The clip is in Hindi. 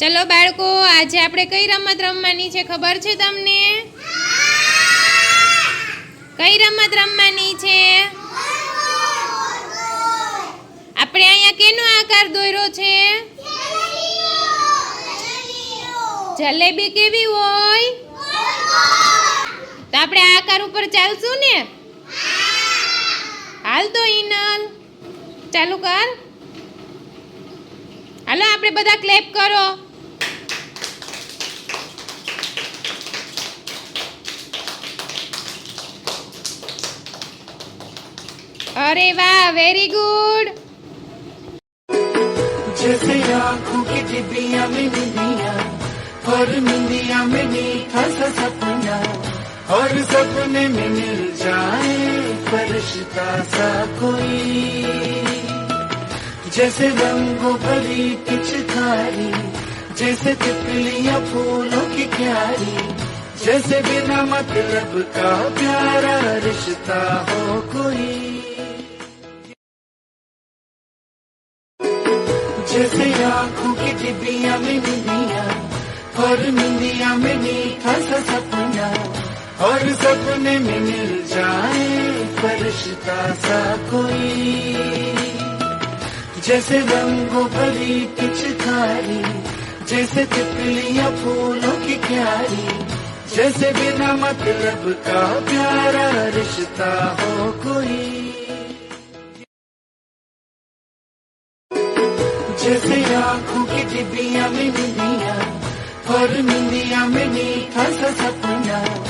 ચલો બાળકો, આજે આપણે કઈ રમત રમવાની છે ખબર છે તમને? કઈ રમત રમવાની છે? આપણે અહીંયા કેનો આકાર દોર્યો છે? જલેબી કેવી હોય? તો આપણે આ આકાર ઉપર ચાલશું ને? હાલ તો ઈનલ. ચાલુ કર. હાલો, આપણે બધા ક્લેપ કરો. अरे वाह वेरी गुड जैसे आँखों की डिबिया में और निंदिया में मीठा सा सपना, और सपने में मिल जाए फरिश्ता सा कोई। जैसे रंगों भरी पिचकारी, जैसे तितलियाँ फूलों की क्यारी, जैसे बिना मतलब का प्यारा रिश्ता हो। जैसे आँखों की डिबिया में निंदिया और निंदिया में मीठा सा सपना, और सपने में मिल जाए फरिश्ता सा कोई। जैसे रंगों भरी पिचकारी जैसे तितलियाँ फूलों की क्यारी, जैसे बिना मतलब का प्यारा रिश्ता हो कोई। जैसे आँखों की डिबिया में मिलिया और मिलिया में मीठा सा सपना।